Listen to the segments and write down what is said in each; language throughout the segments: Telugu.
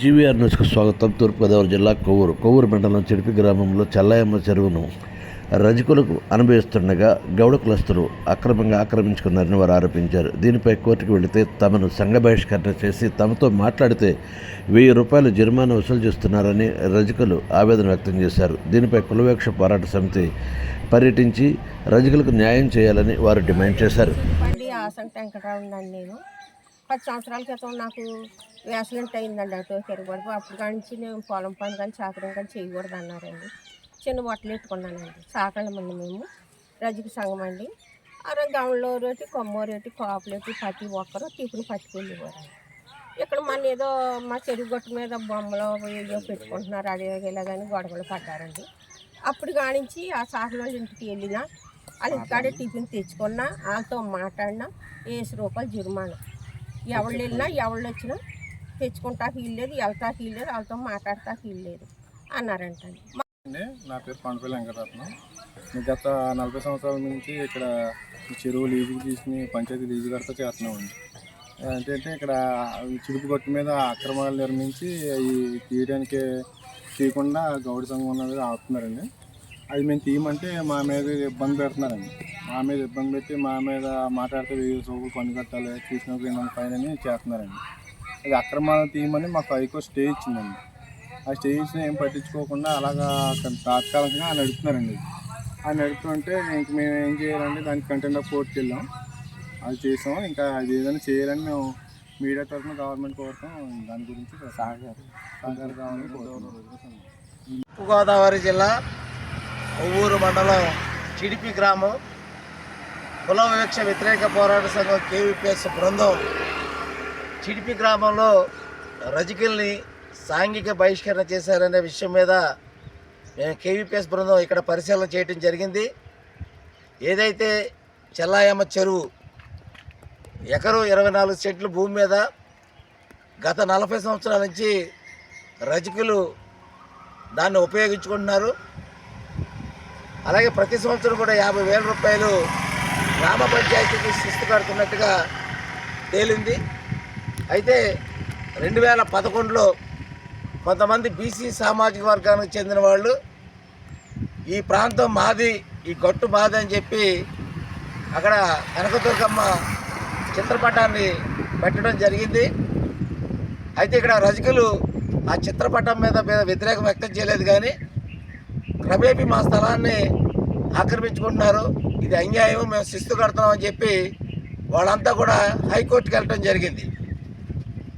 జీవీఆర్ న్యూస్కు స్వాగతం. తూర్పుగోదావరి జిల్లా కొవ్వూరు. కొవ్వూరు మండలం చెడిపి గ్రామంలో చల్లాయమ్మ చెరువును రజకులకు అనుభవిస్తుండగా గౌడ కులస్తులు అక్రమంగా ఆక్రమించుకున్నారని వారు ఆరోపించారు. దీనిపై కోర్టుకు వెళితే తమను సంఘ బహిష్కరణ చేసి తమతో మాట్లాడితే వెయ్యి రూపాయలు జరిమానా వసూలు చేస్తున్నారని రజకులు ఆవేదన వ్యక్తం చేశారు. దీనిపై కులవేక్ష పోరాట సమితి పర్యటించి రజకులకు న్యాయం చేయాలని వారు డిమాండ్ చేశారు. నేను. పది సంవత్సరాల క్రితం నాకు యాక్సిడెంట్ అయిందండి. అటు తిరగబడి అప్పుడు కానించి నేను పొలం పని కానీ చాకరం కానీ చేయకూడదు అన్నారండి. చిన్న బట్టలు ఎత్తుకున్నానండి. సాకళ్ళమండి మేము. రజక సంఘం అండి. ఆ రోజు గౌన్లో రోటి కొమ్మోరేటి కాపులేటి ప్రతి ఒక్కరు టిఫిన్ పట్టుకెళ్ళేవారు ఇక్కడ మన ఏదో మా చెరువు గట్టు మీద బొమ్మలు ఏదో పెట్టుకుంటున్నారు. అదే ఇలాగని గొడవలు పడ్డారండి. అప్పుడు కానించి ఆ సాకల వాళ్ళ ఇంటికి వెళ్ళినా వాళ్ళ ఇంటికాడే టిఫిన్ తెచ్చుకున్నా వాళ్ళతో మాట్లాడినా వేసి రూపాయలు జుర్మానా. ఎవళ్ళు వెళ్ళినా ఎవళ్ళు వచ్చినా తెచ్చుకుంటాకి వీల్లేదు వెళ్తాకి వీల్లేదు వాళ్ళతో మాట్లాడతా వీల్లేదు లేదు అండి. నా పేరు పండుపల్లి వెంకటరత్నం. గత నలభై సంవత్సరాల నుంచి ఇక్కడ చెరువు లీజుకి తీసుకుని పంచాయతీ లీజు కడతా చేస్తున్నామండి. ఏంటంటే ఇక్కడ చిరుపు గొట్టు మీద అక్రమాలు నిర్మించి అవి తీయడానికి తీయకుండా గౌడ సంఘం ఉన్నది ఆపుతున్నారండి. అది మేము తీయమంటే మా మీద ఇబ్బంది పెడుతున్నారండి. మా మీద ఇబ్బంది పెట్టి మా మీద మాట్లాడితే వెయ్యి సోపులు పని కట్టాలి చూసిన పైన చేస్తున్నారండి. అది అక్రమాలు తీయమని మాకు హైకోర్టు స్టే ఇచ్చిందండి. ఆ స్టే ఇచ్చిన ఏం పట్టించుకోకుండా అలాగా తాత్కాలికంగా ఆయన నడుపుతున్నారండి ఆయన నడుపుతుంటే ఇంక మేము ఏం చేయాలంటే దానికి కంటెంట్ ఆఫ్ కోర్టుకి వెళ్ళాం. అది చేసాం. ఇంకా అది ఏదైనా చేయాలని మేము మీడియా తరఫున గవర్నమెంట్ కోరుతాం. దాని గురించి సహకారం సహకారం కావాలని కోరుతున్నాం. తూర్పుగోదావరి జిల్లా కొవ్వూరు మండలం చిడిపి గ్రామం కుల వివక్ష వ్యతిరేక పోరాట సంఘం కేవీపీఎస్ బృందం. చిడిపి గ్రామంలో రజకిల్ని సాంఘిక బహిష్కరణ చేశారనే విషయం మీద మేము కేవీపీఎస్ బృందం ఇక్కడ పరిశీలన చేయడం జరిగింది. ఏదైతే చెల్లాయమ్మ చెరువు ఎకరు ఇరవై నాలుగు సెంట్ల భూమి మీద గత నలభై సంవత్సరాల నుంచి రజకులు దాన్ని ఉపయోగించుకుంటున్నారు. అలాగే ప్రతి సంవత్సరం కూడా యాభై వేల రూపాయలు గ్రామ పంచాయతీకి శిస్తు కడుతున్నట్టుగా తేలింది. అయితే రెండు వేల పదకొండులో కొంతమంది బీసీ సామాజిక వర్గానికి చెందిన వాళ్ళు ఈ ప్రాంతం మాది ఈ గట్టు మాది అని చెప్పి అక్కడ కనకదుర్గమ్మ చిత్రపటాన్ని పెట్టడం జరిగింది. అయితే ఇక్కడ రజకులు ఆ చిత్రపటం మీద మీద వ్యతిరేకం వ్యక్తం చేయలేదు కానీ క్రమేపీ మా స్థలాన్ని ఆక్రమించుకుంటున్నారు. ఇది అన్యాయం మేము శిస్తు కడుతున్నాం అని చెప్పి వాళ్ళంతా కూడా హైకోర్టుకి వెళ్ళటం జరిగింది.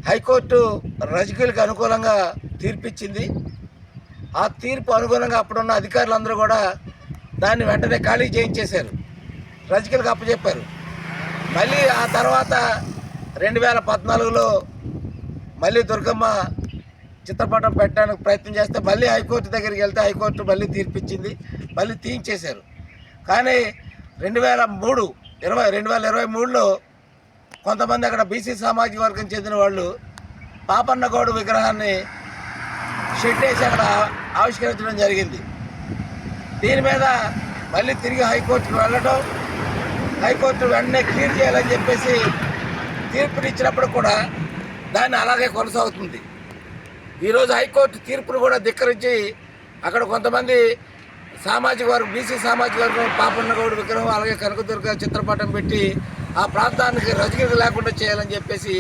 హైకోర్టు రజకులకు అనుకూలంగా తీర్పిచ్చింది. ఆ తీర్పు అనుగుణంగా అప్పుడున్న అధికారులందరూ కూడా దాన్ని వెంటనే ఖాళీ చేయించేశారు. రజకులకు అప్పచెప్పారు. మళ్ళీ ఆ తర్వాత రెండు వేల పద్నాలుగులో మళ్ళీ దుర్గమ్మ చిత్రపటం పెట్టడానికి ప్రయత్నం చేస్తే మళ్ళీ హైకోర్టు దగ్గరికి వెళ్తే హైకోర్టు మళ్ళీ తీర్పిచ్చింది మళ్ళీ తీయించేశారు. కానీ రెండు వేల మూడు ఇరవై రెండు వేల ఇరవై మూడులో కొంతమంది అక్కడ బీసీ సామాజిక వర్గం చెందిన వాళ్ళు పాపన్నగౌడు విగ్రహాన్ని షెడ్ వేసి అక్కడ ఆవిష్కరించడం జరిగింది. దీని మీద మళ్ళీ తిరిగి హైకోర్టుకు వెళ్ళడం హైకోర్టు వెంటనే క్లియర్ చేయాలని చెప్పేసి తీర్పునిచ్చినప్పుడు కూడా దాన్ని అలాగే కొనసాగుతుంది. ఈరోజు హైకోర్టు తీర్పును కూడా ధిక్కరించి అక్కడ కొంతమంది సామాజిక వర్గం బీసీ సామాజిక వర్గం పాపన్నగౌడ్ విగ్రహం అలాగే కనకదుర్గ చిత్రపటం పెట్టి ఆ ప్రాంతానికి రజకీలు లేకుండా చేయాలని చెప్పేసి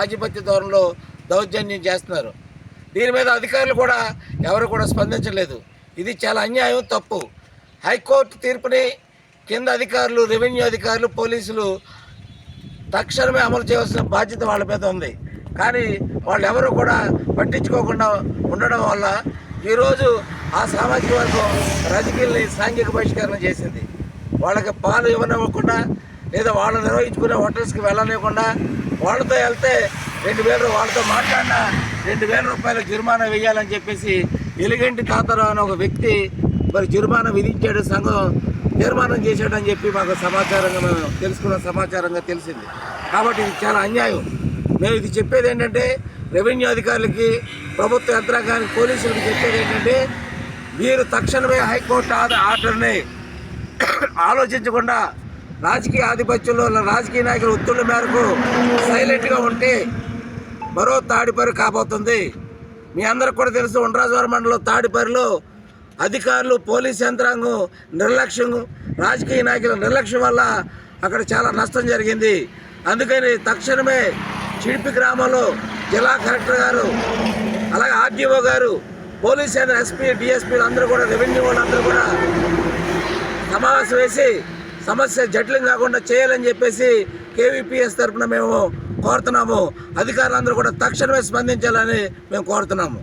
ఆధిపత్య ధోరణిలో దౌర్జన్యం చేస్తున్నారు. దీని మీద అధికారులు కూడా ఎవరు కూడా స్పందించలేదు. ఇది చాలా అన్యాయం తప్పు. హైకోర్టు తీర్పుని కింద అధికారులు రెవెన్యూ అధికారులు పోలీసులు తక్షణమే అమలు చేయవలసిన బాధ్యత వాళ్ళ మీద ఉంది. కానీ వాళ్ళు ఎవరు కూడా పట్టించుకోకుండా ఉండడం వల్ల ఈరోజు ఆ సామాజిక వర్గం రాజకీయాల్ని సాంఘిక బహిష్కరణ చేసింది. వాళ్ళకి పాలు ఇవ్వనివ్వకుండా లేదా వాళ్ళు నిర్వహించుకునే హోటల్స్కి వెళ్ళనివ్వకుండా వాళ్ళతో వెళ్తే రెండు వేలు వాళ్ళతో మాట్లాడినా రెండు వేల రూపాయల జరిమానా వేయాలని చెప్పేసి ఎలిగంటి తాతరావు అనే ఒక వ్యక్తి మరి జరిమానా విధించాడు సంఘం తీర్మానం చేశాడని చెప్పి మాకు సమాచారంగా మేము తెలుసుకున్న సమాచారంగా తెలిసింది. కాబట్టి ఇది చాలా అన్యాయం. నేను ఇది చెప్పేది ఏంటంటే రెవెన్యూ అధికారులకి ప్రభుత్వ యంత్రాంగానికి పోలీసులకు చెప్పేది ఏంటంటే మీరు తక్షణమే హైకోర్టు ఆద- ఆర్డర్ని ఆలోచించకుండా రాజకీయ ఆధిపత్యంలో రాజకీయ నాయకుల ఒత్తిళ్ళ మేరకు సైలెంట్గా ఉంటే మరో తాడిపరి కాబోతుంది. మీ అందరికి కూడా తెలుసు ఉండ్రాజవరం మండలం తాడిపరిలో అధికారులు పోలీస్ యంత్రాంగం నిర్లక్ష్యం రాజకీయ నాయకుల నిర్లక్ష్యం వల్ల అక్కడ చాలా నష్టం జరిగింది. అందుకని తక్షణమే చిడిపి గ్రామంలో జిల్లా కలెక్టర్ గారు అలాగే ఆర్డీఓ గారు పోలీస్ అండ్ ఎస్పీ డిఎస్పీలు అందరూ కూడా రెవెన్యూ వాళ్ళందరూ కూడా సమావేశం వేసి సమస్య జటిలం కాకుండా చేయాలని చెప్పేసి కేవీపీఎస్ తరఫున మేము కోరుతున్నాము. అధికారులందరూ కూడా తక్షణమే స్పందించాలని మేము కోరుతున్నాము.